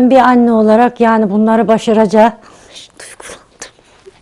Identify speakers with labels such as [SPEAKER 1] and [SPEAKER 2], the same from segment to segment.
[SPEAKER 1] Ben bir anne olarak yani bunları başaracağı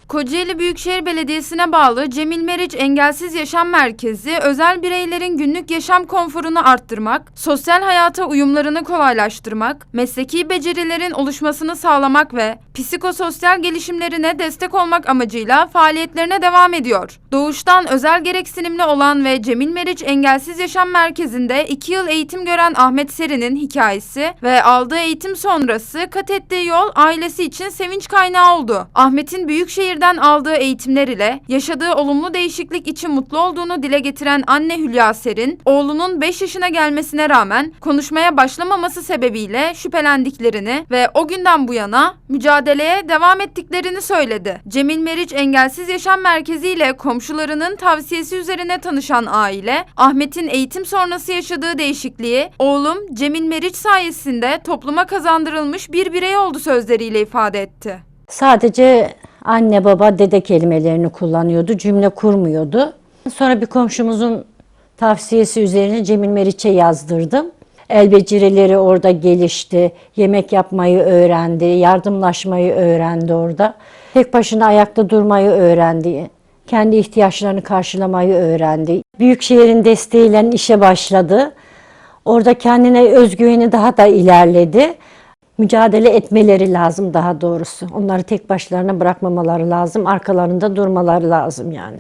[SPEAKER 2] Kocaeli Büyükşehir Belediyesi'ne bağlı Cemil Meriç Engelsiz Yaşam Merkezi, özel bireylerin günlük yaşam konforunu arttırmak, sosyal hayata uyumlarını kolaylaştırmak, mesleki becerilerin oluşmasını sağlamak ve psikososyal gelişimlerine destek olmak amacıyla faaliyetlerine devam ediyor. Doğuştan özel gereksinimli olan ve Cemil Meriç Engelsiz Yaşam Merkezi'nde 2 yıl eğitim gören Ahmet Seri'nin hikayesi ve aldığı eğitim sonrası kat ettiği yol ailesi için sevinç kaynağı oldu. Ahmet'in Büyükşehir'den aldığı eğitimler ile yaşadığı olumlu değişiklik için mutlu olduğunu dile getiren anne Hülya Ser'in, oğlunun 5 yaşına gelmesine rağmen konuşmaya başlamaması sebebiyle şüphelendiklerini ve o günden bu yana mücadeleye devam ettiklerini söyledi. Cemil Meriç Engelsiz Yaşam Merkezi ile komşularının tavsiyesi üzerine tanışan aile, Ahmet'in eğitim sonrası yaşadığı değişikliği, oğlum Cemil Meriç sayesinde topluma kazandırılmış bir birey oldu sözleriyle ifade etti.
[SPEAKER 1] sadece anne baba dede kelimelerini kullanıyordu. Cümle kurmuyordu. Sonra bir komşumuzun tavsiyesi üzerine Cemil Meriç'e yazdırdım. El becerileri orada gelişti. Yemek yapmayı öğrendi. Yardımlaşmayı öğrendi orada. Tek başına ayakta durmayı öğrendi. Kendi ihtiyaçlarını karşılamayı öğrendi. Büyükşehir'in desteğiyle işe başladı. Orada kendine özgüveni daha da ilerledi. Mücadele etmeleri lazım daha doğrusu. Onları tek başlarına bırakmamaları lazım. Arkalarında durmaları lazım yani.